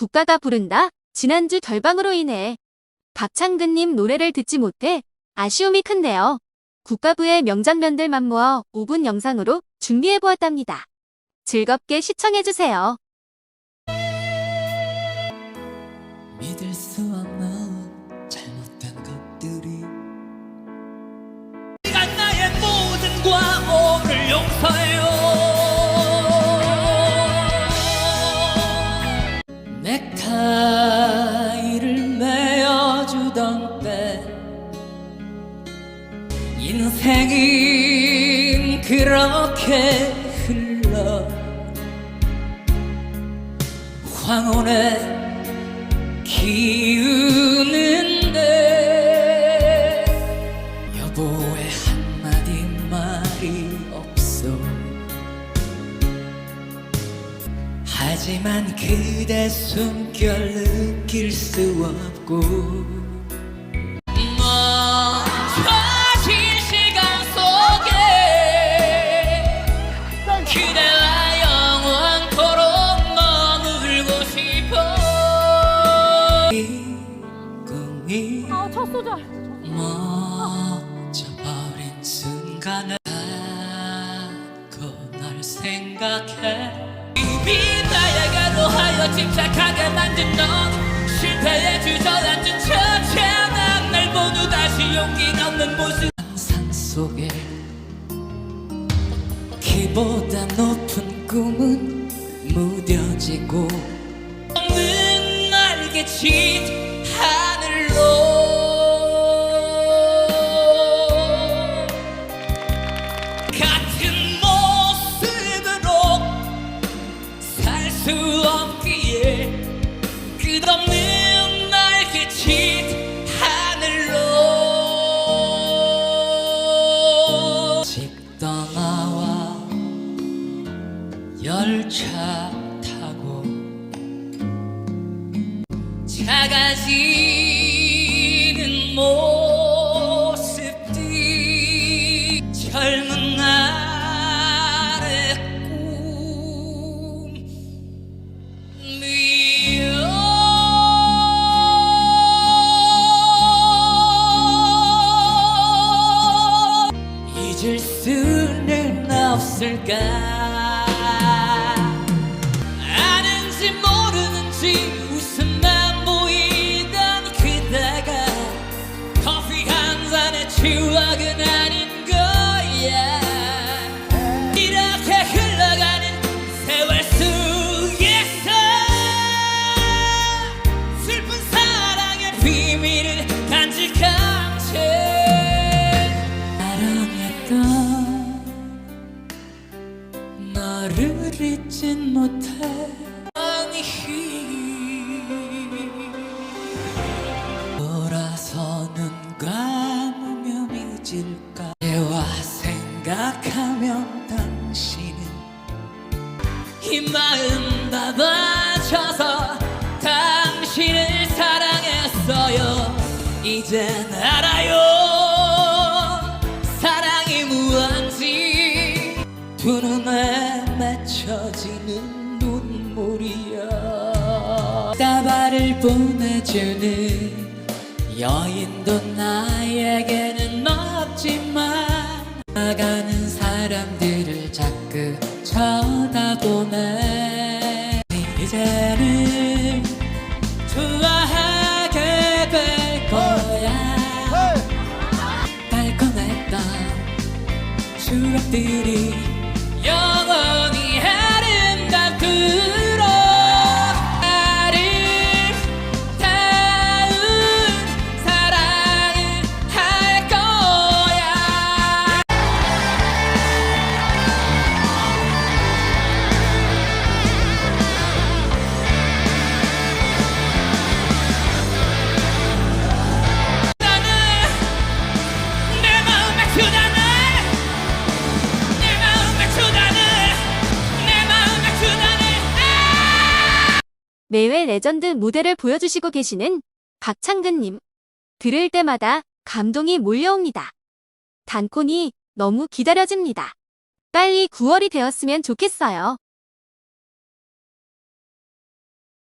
국가가 부른다. 지난주 결방으로 인해 박창근님 노래를 듣지 못해 아쉬움이 큰데요. 국가부의 명장면들만 모아 5분 영상으로 준비해보았답니다. 즐겁게 시청해주세요. 인생은 그렇게 흘러 황혼에 기우는데 여보의 한마디 말이 없어. 하지만 그대 숨결 느낄 수 없고 첫 소절. 멈춰버린 순간에 널 생각해. 이미 나야가로 하여 침착하게 만든 넌 실패에 주저앉은 처참한 날 모두 다시 용기가 없는 모습. 산 속에 키보다 높은 꿈은 무뎌지고 없는 날개친 열차 타고 작아지는 모습들 젊은 날의 꿈 미워 잊을 수는 없을까 추억은 아닌 거야. 이렇게 흘러가는 세월 속에서 슬픈 사랑의 비밀을 간직한 채 사랑했던 너를 잊진 못해 이 마음 다 바쳐서 당신을 사랑했어요. 이젠 알아요. 사랑이 무언지 두 눈에 맺혀지는 눈물이야 다발을 보내주는 여인도 나에게는 없지만 나가는 사람들을 자꾸 쳐다보네. 이제는 좋아하게 될 거야. 달콤했던 추억들이 매회 레전드 무대를 보여주시고 계시는 박창근님. 들을 때마다 감동이 몰려옵니다. 단콘이 너무 기다려집니다. 빨리 9월이 되었으면 좋겠어요.